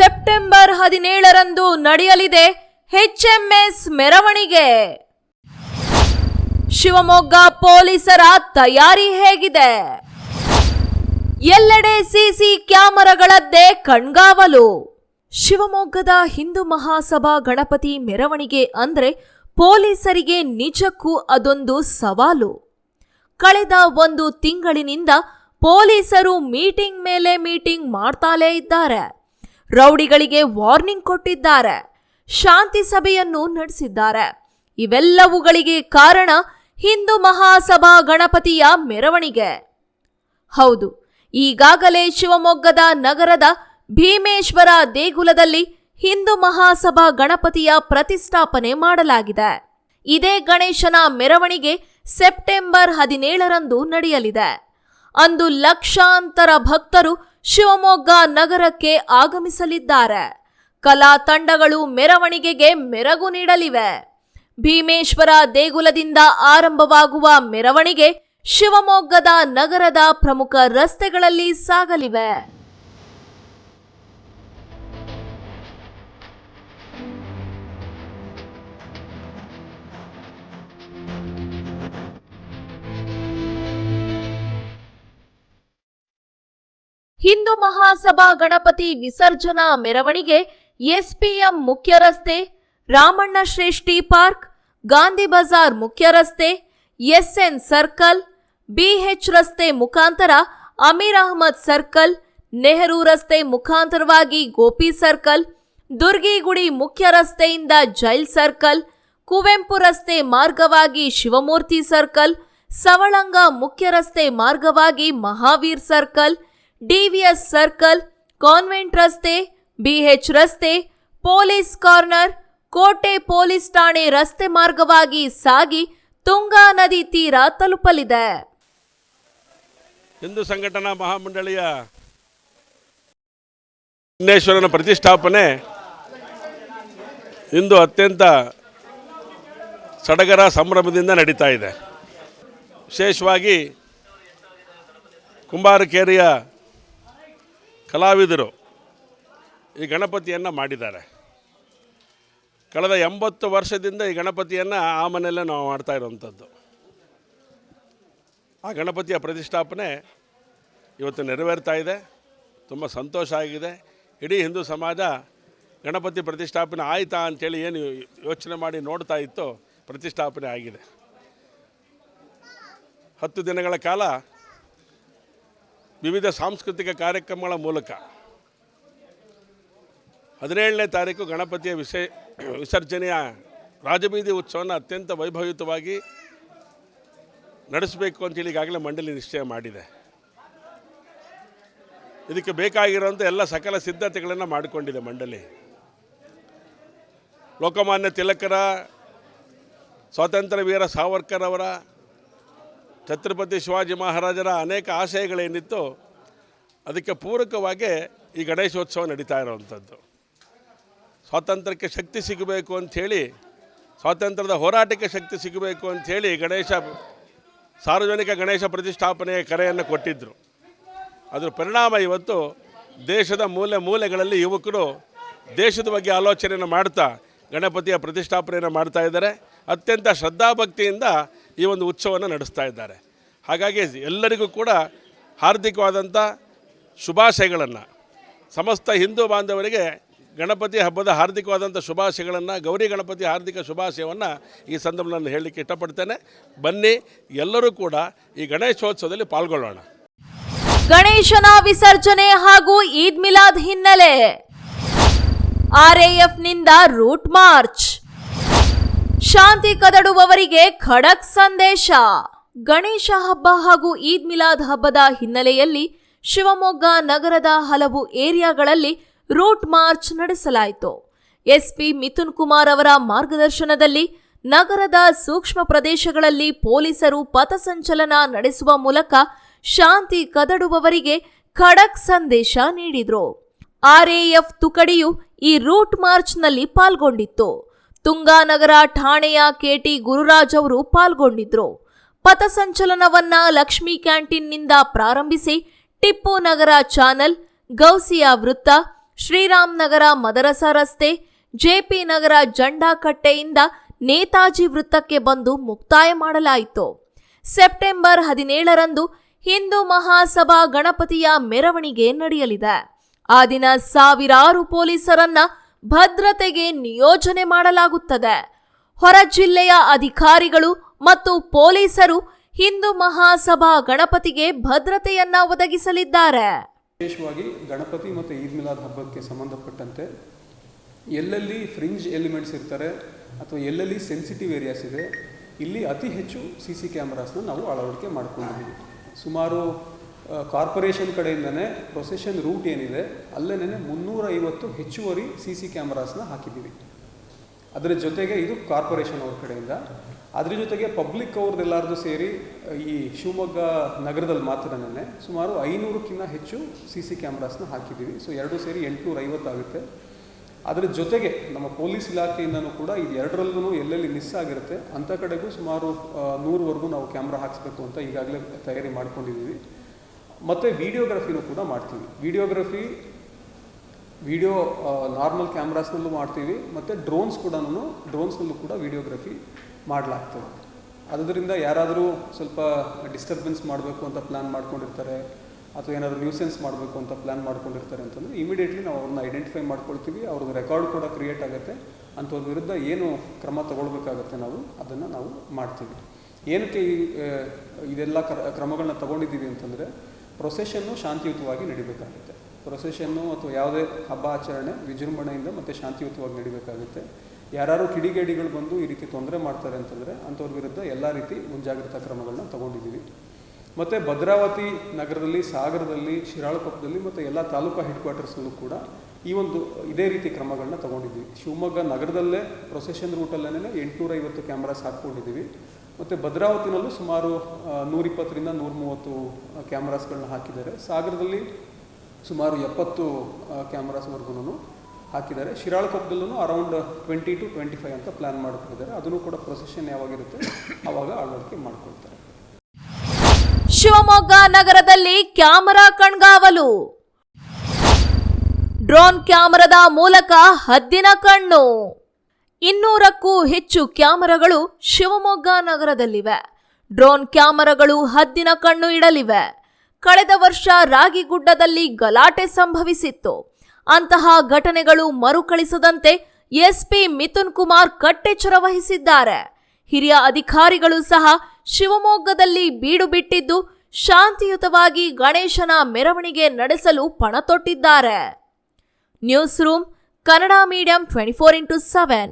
September ಹದಿನೇಳರಂದು ನಡೆಯಲಿದೆ HMS ಮೆರವಣಿಗೆ. ಶಿವಮೊಗ್ಗ ಪೊಲೀಸರ ತಯಾರಿ ಹೇಗಿದೆ? ಎಲ್ಲೆಡೆ ಸಿಸಿ ಕ್ಯಾಮರಾಗಳದ್ದೇ ಕಣ್ಗಾವಲು. ಶಿವಮೊಗ್ಗದ ಹಿಂದೂ ಮಹಾಸಭಾ ಗಣಪತಿ ಮೆರವಣಿಗೆ ಅಂದ್ರೆ ಪೊಲೀಸರಿಗೆ ನಿಜಕ್ಕೂ ಅದೊಂದು ಸವಾಲು. ಕಳೆದ ಒಂದು ತಿಂಗಳಿನಿಂದ ಪೊಲೀಸರು ಮೀಟಿಂಗ್ ಮೇಲೆ ಮೀಟಿಂಗ್ ಮಾಡ್ತಾಲೇ ಇದ್ದಾರೆ. ರೌಡಿಗಳಿಗೆ ವಾರ್ನಿಂಗ್ ಕೊಟ್ಟಿದ್ದಾರೆ. ಶಾಂತಿ ಸಭೆಯನ್ನು ನಡೆಸಿದ್ದಾರೆ. ಇವೆಲ್ಲವುಗಳಿಗೆ ಕಾರಣ ಹಿಂದೂ ಮಹಾಸಭಾ ಗಣಪತಿಯ ಮೆರವಣಿಗೆ. ಹೌದು, ಈಗಾಗಲೇ ಶಿವಮೊಗ್ಗದ ನಗರದ ಭೀಮೇಶ್ವರ ದೇಗುಲದಲ್ಲಿ ಹಿಂದೂ ಮಹಾಸಭಾ ಗಣಪತಿಯ ಪ್ರತಿಷ್ಠಾಪನೆ ಮಾಡಲಾಗಿದೆ. ಇದೇ ಗಣೇಶನ ಮೆರವಣಿಗೆ ಸೆಪ್ಟೆಂಬರ್ ಹದಿನೇಳರಂದು ನಡೆಯಲಿದೆ. ಅಂದು ಲಕ್ಷಾಂತರ ಭಕ್ತರು ಶಿವಮೊಗ್ಗ ನಗರಕ್ಕೆ ಆಗಮಿಸಲಿದ್ದಾರೆ. ಕಲಾ ತಂಡಗಳು ಮೆರವಣಿಗೆಗೆ ಮೆರಗು ನೀಡಲಿವೆ. ಭೀಮೇಶ್ವರ ದೇಗುಲದಿಂದ ಆರಂಭವಾಗುವ ಮೆರವಣಿಗೆ ಶಿವಮೊಗ್ಗದ ನಗರದ ಪ್ರಮುಖ ರಸ್ತೆಗಳಲ್ಲಿ ಸಾಗಲಿವೆ. ಹಿಂದೂ ಮಹಾಸಭಾ ಗಣಪತಿ ವಿಸರ್ಜನಾ ಮೆರವಣಿಗೆ ಎಸ್ಪಿಎಂ ಮುಖ್ಯ ರಸ್ತೆ, ರಾಮಣ್ಣ ಶ್ರೇಷ್ಠಿ ಪಾರ್ಕ್, ಗಾಂಧಿ ಬಜಾರ್ ಮುಖ್ಯ ರಸ್ತೆ, ಎಸ್ಎನ್ ಸರ್ಕಲ್, ಬಿಎಚ್ ರಸ್ತೆ ಮುಖಾಂತರ ಅಮೀರ್ ಅಹಮದ್ ಸರ್ಕಲ್, ನೆಹರು ರಸ್ತೆ ಮುಖಾಂತರವಾಗಿ ಗೋಪಿ ಸರ್ಕಲ್, ದುರ್ಗಿಗುಡಿ ಮುಖ್ಯ ರಸ್ತೆಯಿಂದ ಜೈಲ್ ಸರ್ಕಲ್, ಕುವೆಂಪು ರಸ್ತೆ ಮಾರ್ಗವಾಗಿ ಶಿವಮೂರ್ತಿ ಸರ್ಕಲ್, ಸವಳಂಗ ಮುಖ್ಯ ರಸ್ತೆ ಮಾರ್ಗವಾಗಿ Mahavir circle DVS circle, convent ರಸ್ತೆ, ಬಿಎಚ್ ರಸ್ತೆ, ಪೊಲೀಸ್ ಕಾರ್ನರ್, ಕೋಟೆ ಪೊಲೀಸ್ ಠಾಣೆ ರಸ್ತೆ ಮಾರ್ಗವಾಗಿ ಸಾಗಿ ತುಂಗಾ ನದಿ ತೀರ ತಲುಪಲಿದೆ. ಹಿಂದೂ ಸಂಘಟನಾ ಮಹಾಮಂಡಳಿಯ ವಿಘ್ನೇಶ್ವರನ ಪ್ರತಿಷ್ಠಾಪನೆ ಇಂದು ಅತ್ಯಂತ ಸಡಗರ ಸಂಭ್ರಮದಿಂದ ನಡೀತಾ ಇದೆ. ವಿಶೇಷವಾಗಿ ಕುಂಬಾರಕೇರಿಯ ಕಲಾವಿದರು ಈ ಗಣಪತಿಯನ್ನು ಮಾಡಿದ್ದಾರೆ. ಕಳೆದ ಎಂಬತ್ತು ವರ್ಷದಿಂದ ಈ ಗಣಪತಿಯನ್ನು ಆ ಮನೆಯಲ್ಲೇ ನಾವು ಮಾಡ್ತಾ ಇರುವಂಥದ್ದು. ಆ ಗಣಪತಿಯ ಪ್ರತಿಷ್ಠಾಪನೆ ಇವತ್ತು ನೆರವೇರ್ತಾ ಇದೆ. ತುಂಬ ಸಂತೋಷ ಆಗಿದೆ. ಇಡೀ ಹಿಂದೂ ಸಮಾಜ ಗಣಪತಿ ಪ್ರತಿಷ್ಠಾಪನೆ ಆಯಿತಾ ಅಂಥೇಳಿ ಏನು ಯೋಚನೆ ಮಾಡಿ ನೋಡ್ತಾ ಇತ್ತು ಪ್ರತಿಷ್ಠಾಪನೆ ಆಗಿದೆ. ಹತ್ತು ದಿನಗಳ ಕಾಲ ವಿವಿಧ ಸಾಂಸ್ಕೃತಿಕ ಕಾರ್ಯಕ್ರಮಗಳ ಮೂಲಕ ಹದಿನೇಳನೇ ತಾರೀಕು ಗಣಪತಿಯ ವಿಸ ವಿಸರ್ಜನೆಯ ರಾಜಬೀದಿ ಉತ್ಸವನ ಅತ್ಯಂತ ವೈಭವಯುತವಾಗಿ ನಡೆಸಬೇಕು ಅಂತೇಳಿ ಈಗಾಗಲೇ ಮಂಡಳಿ ನಿಶ್ಚಯ ಮಾಡಿದೆ. ಇದಕ್ಕೆ ಬೇಕಾಗಿರುವಂಥ ಎಲ್ಲ ಸಕಲ ಸಿದ್ಧತೆಗಳನ್ನು ಮಾಡಿಕೊಂಡಿದೆ ಮಂಡಳಿ. ಲೋಕಮಾನ್ಯ ತಿಲಕರ, ಸ್ವಾತಂತ್ರ್ಯ ವೀರ ಸಾವರ್ಕರ್ ಅವರ ಛತ್ರಪತಿ ಶಿವಾಜಿ ಮಹಾರಾಜರ ಅನೇಕ ಆಶಯಗಳೇನಿತ್ತು ಅದಕ್ಕೆ ಪೂರಕವಾಗಿ ಈ ಗಣೇಶೋತ್ಸವ ನಡೀತಾ ಇರೋವಂಥದ್ದು. ಸ್ವಾತಂತ್ರ್ಯಕ್ಕೆ ಶಕ್ತಿ ಸಿಗಬೇಕು ಅಂಥೇಳಿ, ಸ್ವಾತಂತ್ರ್ಯದ ಹೋರಾಟಕ್ಕೆ ಶಕ್ತಿ ಸಿಗಬೇಕು ಅಂಥೇಳಿ ಗಣೇಶ, ಸಾರ್ವಜನಿಕ ಗಣೇಶ ಪ್ರತಿಷ್ಠಾಪನೆಯ ಕರೆಯನ್ನು ಕೊಟ್ಟಿದ್ದರು ಅದರ ಪರಿಣಾಮ ಇವತ್ತು ದೇಶದ ಮೂಲೆ ಮೂಲೆಗಳಲ್ಲಿ ಯುವಕರು ದೇಶದ ಬಗ್ಗೆ ಆಲೋಚನೆಯನ್ನು ಮಾಡ್ತಾ ಗಣಪತಿಯ ಪ್ರತಿಷ್ಠಾಪನೆಯನ್ನು ಮಾಡ್ತಾ ಇದ್ದಾರೆ. ಅತ್ಯಂತ ಶ್ರದ್ಧಾಭಕ್ತಿಯಿಂದ ಈ ಒಂದು ಉತ್ಸವವನ್ನು ನಡೆಸ್ತಾ ಇದ್ದಾರೆ. ಹಾಗಾಗಿ ಎಲ್ಲರಿಗೂ ಕೂಡ ಹಾರ್ದಿಕವಾದಂಥ ಶುಭಾಶಯಗಳನ್ನು, ಸಮಸ್ತ ಹಿಂದೂ ಬಾಂಧವರಿಗೆ ಗಣಪತಿ ಹಬ್ಬದ ಹಾರ್ದಿಕವಾದಂಥ ಶುಭಾಶಯಗಳನ್ನು, ಗೌರಿ ಗಣಪತಿ ಹಾರ್ದಿಕ ಶುಭಾಶಯವನ್ನು ಈ ಸಂದರ್ಭದಲ್ಲಿ ಹೇಳಲಿಕ್ಕೆ ಇಷ್ಟಪಡ್ತೇನೆ. ಬನ್ನಿ, ಎಲ್ಲರೂ ಕೂಡ ಈ ಗಣೇಶೋತ್ಸವದಲ್ಲಿ ಪಾಲ್ಗೊಳ್ಳೋಣ. ಗಣೇಶನ ವಿಸರ್ಜನೆ ಹಾಗೂ ಈದ್ ಮಿಲಾದ್ ಹಿನ್ನೆಲೆ ಆರ್ಎಎಫ್ನಿಂದ ರೂಟ್ ಮಾರ್ಚ್. ಶಾಂತಿ ಕದಡುವವರಿಗೆ ಖಡಕ್ ಸಂದೇಶ. ಗಣೇಶ ಹಬ್ಬ ಹಾಗೂ ಈದ್ ಮಿಲಾದ್ ಹಬ್ಬದ ಹಿನ್ನೆಲೆಯಲ್ಲಿ ಶಿವಮೊಗ್ಗ ನಗರದ ಹಲವು ಏರಿಯಾಗಳಲ್ಲಿ ರೂಟ್ ಮಾರ್ಚ್ ನಡೆಸಲಾಯಿತು. ಎಸ್ಪಿ ಮಿಥುನ್ ಕುಮಾರ್ ಅವರ ಮಾರ್ಗದರ್ಶನದಲ್ಲಿ ನಗರದ ಸೂಕ್ಷ್ಮ ಪ್ರದೇಶಗಳಲ್ಲಿ ಪೊಲೀಸರು ಪಥಸಂಚಲನ ನಡೆಸುವ ಮೂಲಕ ಶಾಂತಿ ಕದಡುವವರಿಗೆ ಖಡಕ್ ಸಂದೇಶ ನೀಡಿದ್ರು. ಆರ್ಎಎಫ್ ತುಕಡಿಯು ಈ ರೂಟ್ ಮಾರ್ಚ್ನಲ್ಲಿ ಪಾಲ್ಗೊಂಡಿತ್ತು. ತುಂಗಾನಗರ ಠಾಣೆಯ ಕೆಟಿ ಗುರುರಾಜ್ ಅವರು ಪಾಲ್ಗೊಂಡಿದ್ರು. ಪಥಸಂಚಲನವನ್ನ ಲಕ್ಷ್ಮೀ ಕ್ಯಾಂಟೀನ್ನಿಂದ ಪ್ರಾರಂಭಿಸಿ ಟಿಪ್ಪು ನಗರ ಚಾನಲ್, ಗೌಸಿಯಾ ವೃತ್ತ, ಶ್ರೀರಾಮ್ ನಗರ ಮದರಸ ರಸ್ತೆ, ಜೆಪಿ ನಗರ ಜಂಡಾಕಟ್ಟೆಯಿಂದ ನೇತಾಜಿ ವೃತ್ತಕ್ಕೆ ಬಂದು ಮುಕ್ತಾಯ ಮಾಡಲಾಯಿತು. ಸೆಪ್ಟೆಂಬರ್ ಹದಿನೇಳರಂದು ಹಿಂದೂ ಮಹಾಸಭಾ ಗಣಪತಿಯ ಮೆರವಣಿಗೆ ನಡೆಯಲಿದೆ. ಆ ದಿನ ಸಾವಿರಾರು ಪೊಲೀಸರನ್ನ ಭದ್ರತೆಗೆ ನಿಯೋಜನೆ ಮಾಡಲಾಗುತ್ತದೆ. ಹೊರ ಜಿಲ್ಲೆಯ ಅಧಿಕಾರಿಗಳು ಮತ್ತು ಪೊಲೀಸರು ಹಿಂದೂ ಮಹಾಸಭಾ ಗಣಪತಿಗೆ ಭದ್ರತೆಯನ್ನ ಒದಗಿಸಲಿದ್ದಾರೆ. ವಿಶೇಷವಾಗಿ ಗಣಪತಿ ಮತ್ತು ಈದ್ ಮಿಲಾದ್ ಹಬ್ಬಕ್ಕೆ ಸಂಬಂಧಪಟ್ಟಂತೆ ಎಲ್ಲೆಲ್ಲಿ ಫ್ರಿಂಜ್ ಎಲಿಮೆಂಟ್ಸ್ ಇರ್ತಾರೆ ಅಥವಾ ಎಲ್ಲೆಲ್ಲಿ ಸೆನ್ಸಿಟಿವ್ ಏರಿಯಾಸ್ ಇದೆ, ಇಲ್ಲಿ ಅತಿ ಹೆಚ್ಚು ಸಿ ಸಿ ಕ್ಯಾಮ್ರಾಸ್ನ ನಾವು ಅಳವಡಿಕೆ ಮಾಡ್ಕೊಂಡಿದ್ದೀವಿ. ಸುಮಾರು ಕಾರ್ಪೊರೇಷನ್ ಕಡೆಯಿಂದನೇ ಪ್ರೊಸೆಷನ್ ರೂಟ್ ಏನಿದೆ ಅಲ್ಲೇನೇ ಮುನ್ನೂರೈವತ್ತು ಹೆಚ್ಚುವರಿ ಸಿ ಸಿ ಕ್ಯಾಮ್ರಾಸ್ನ ಹಾಕಿದ್ದೀವಿ. ಅದರ ಜೊತೆಗೆ ಇದು ಕಾರ್ಪೊರೇಷನ್ ಅವ್ರ ಕಡೆಯಿಂದ. ಅದ್ರ ಜೊತೆಗೆ ಪಬ್ಲಿಕ್ ಅವ್ರದ್ದೆಲ್ಲಾರ್ದು ಸೇರಿ ಈ ಶಿವಮೊಗ್ಗ ನಗರದಲ್ಲಿ ಮಾತ್ರನೇ ಸುಮಾರು ಐನೂರಕ್ಕಿಂತ ಹೆಚ್ಚು ಸಿ ಸಿ ಕ್ಯಾಮ್ರಾಸ್ನ ಹಾಕಿದ್ದೀವಿ. ಸೊ ಎರಡು ಸೇರಿ ಎಂಟುನೂರ ಐವತ್ತಾಗುತ್ತೆ ಅದರ ಜೊತೆಗೆ ನಮ್ಮ ಪೊಲೀಸ್ ಇಲಾಖೆಯಿಂದನೂ ಕೂಡ ಇದು ಎರಡರಲ್ಲೂ ಎಲ್ಲೆಲ್ಲಿ ಮಿಸ್ ಆಗಿರುತ್ತೆ ಅಂಥ ಕಡೆಗೂ ಸುಮಾರು ನೂರವರೆಗೂ ನಾವು ಕ್ಯಾಮ್ರಾ ಹಾಕಿಸ್ಬೇಕು ಅಂತ ಈಗಾಗಲೇ ತಯಾರಿ ಮಾಡ್ಕೊಂಡಿದ್ದೀವಿ. ಮತ್ತು ವೀಡಿಯೋಗ್ರಫಿನೂ ಕೂಡ ಮಾಡ್ತೀವಿ. ವೀಡಿಯೋಗ್ರಫಿ, ವಿಡಿಯೋ ನಾರ್ಮಲ್ ಕ್ಯಾಮ್ರಾಸ್ನಲ್ಲೂ ಮಾಡ್ತೀವಿ, ಮತ್ತು ಡ್ರೋನ್ಸ್ ಕೂಡ ಡ್ರೋನ್ಸ್ನಲ್ಲೂ ಕೂಡ ವೀಡಿಯೋಗ್ರಫಿ ಮಾಡಲಾಗ್ತದೆ. ಅದರಿಂದ ಯಾರಾದರೂ ಸ್ವಲ್ಪ ಡಿಸ್ಟರ್ಬೆನ್ಸ್ ಮಾಡಬೇಕು ಅಂತ ಪ್ಲ್ಯಾನ್ ಮಾಡ್ಕೊಂಡಿರ್ತಾರೆ, ಅಥವಾ ಏನಾದರೂ ನ್ಯೂಸೆನ್ಸ್ ಮಾಡಬೇಕು ಅಂತ ಪ್ಲ್ಯಾನ್ ಮಾಡ್ಕೊಂಡಿರ್ತಾರೆ ಅಂತಂದರೆ ಇಮಿಡಿಯೇಟ್ಲಿ ನಾವು ಅವ್ರನ್ನ ಐಡೆಂಟಿಫೈ ಮಾಡ್ಕೊಳ್ತೀವಿ, ಅವ್ರದ್ದು ರೆಕಾರ್ಡ್ ಕೂಡ ಕ್ರಿಯೇಟ್ ಆಗುತ್ತೆ, ಅಂಥವ್ರ ವಿರುದ್ಧ ಏನು ಕ್ರಮ ತಗೊಳ್ಬೇಕಾಗತ್ತೆ ನಾವು ಅದನ್ನು ನಾವು ಮಾಡ್ತೀವಿ. ಏನಕ್ಕೆ ಈ ಇದೆಲ್ಲ ಕ್ರ ಕ್ರಮಗಳನ್ನ ತಗೊಂಡಿದ್ದೀವಿ ಅಂತಂದರೆ ಪ್ರೊಸೆಷನ್ನು ಶಾಂತಿಯುತವಾಗಿ ನಡಿಬೇಕಾಗುತ್ತೆ. ಪ್ರೊಸೆಷನ್ನು ಅಥವಾ ಯಾವುದೇ ಹಬ್ಬ ಆಚರಣೆ ವಿಜೃಂಭಣೆಯಿಂದ ಮತ್ತು ಶಾಂತಿಯುತವಾಗಿ ನಡಿಬೇಕಾಗುತ್ತೆ. ಯಾರು ಕಿಡಿಗೇಡಿಗಳು ಬಂದು ಈ ರೀತಿ ತೊಂದರೆ ಮಾಡ್ತಾರೆ ಅಂತಂದರೆ ಅಂಥವ್ರ ವಿರುದ್ಧ ಎಲ್ಲ ರೀತಿ ಮುಂಜಾಗ್ರತಾ ಕ್ರಮಗಳನ್ನ ತಗೊಂಡಿದ್ದೀವಿ. ಮತ್ತು ಭದ್ರಾವತಿ ನಗರದಲ್ಲಿ, ಸಾಗರದಲ್ಲಿ, ಶಿರಾಳಕೊಪ್ಪದಲ್ಲಿ ಮತ್ತು ಎಲ್ಲ ತಾಲೂಕಾ ಹೆಡ್ ಕ್ವಾರ್ಟರ್ಸ್ನಲ್ಲೂ ಕೂಡ ಈ ಒಂದು ಇದೇ ರೀತಿ ಕ್ರಮಗಳನ್ನ ತಗೊಂಡಿದ್ದೀವಿ. ಶಿವಮೊಗ್ಗ ನಗರದಲ್ಲೇ ಪ್ರೊಸೆಷನ್ ರೂಟಲ್ಲೇ ಎಂಟುನೂರೈವತ್ತು ಕ್ಯಾಮ್ರಾಸ್ ಹಾಕ್ಕೊಂಡಿದ್ದೀವಿ. ಮತ್ತು ಭದ್ರಾವತಿನಲ್ಲೂ ಸುಮಾರು ನೂರಿಪ್ಪತ್ತರಿಂದ ನೂರ ಮೂವತ್ತು ಕ್ಯಾಮ್ರಾಸ್ಗಳನ್ನ ಹಾಕಿದ್ದಾರೆ. ಸಾಗರದಲ್ಲಿ ಸುಮಾರು ಎಪ್ಪತ್ತು ಕ್ಯಾಮ್ರಾಸ್ವರೆಗೂ ಹಾಕಿದ್ದಾರೆ. ಶಿರಾಳಕೊಪ್ಪದಲ್ಲೂ around twenty to twenty five ಅಂತ ಪ್ಲ್ಯಾನ್ ಮಾಡ್ಕೊಂಡಿದ್ದಾರೆ. ಅದನ್ನು ಕೂಡ ಪ್ರೊಸೆಷನ್ ಯಾವಾಗಿರುತ್ತೆ ಆವಾಗ ಅಳವಡಿಕೆ ಮಾಡ್ಕೊಳ್ತಾರೆ. ಶಿವಮೊಗ್ಗ ನಗರದಲ್ಲಿ ಕ್ಯಾಮರಾ ಕಣ್ಗಾವಲು. ಡ್ರೋನ್ ಕ್ಯಾಮರಾದ ಮೂಲಕ ಹದ್ದಿನ ಕಣ್ಣು. ಇನ್ನೂರಕ್ಕೂ ಹೆಚ್ಚು ಕ್ಯಾಮರಾಗಳು ಶಿವಮೊಗ್ಗ ನಗರದಲ್ಲಿವೆ. ಡ್ರೋನ್ ಕ್ಯಾಮರಾಗಳು ಹದ್ದಿನ ಕಣ್ಣು ಇಡಲಿವೆ. ಕಳೆದ ವರ್ಷ ರಾಗಿಗುಡ್ಡದಲ್ಲಿ ಗಲಾಟೆ ಸಂಭವಿಸಿತ್ತು. ಅಂತಹ ಘಟನೆಗಳು ಮರುಕಳಿಸದಂತೆ ಎಸ್ಪಿ ಮಿಥುನ್ ಕುಮಾರ್ ಕಟ್ಟೆಚ್ಚರ ವಹಿಸಿದ್ದಾರೆ. ಹಿರಿಯ ಅಧಿಕಾರಿಗಳು ಸಹ ಶಿವಮೊಗ್ಗದಲ್ಲಿ ಬೀಡು ಬಿಟ್ಟಿದ್ದು ಶಾಂತಿಯುತವಾಗಿ ಗಣೇಶನ ಮೆರವಣಿಗೆ ನಡೆಸಲು ಪಣ ತೊಟ್ಟಿದ್ದಾರೆ newsroom Kannada medium twenty four into seven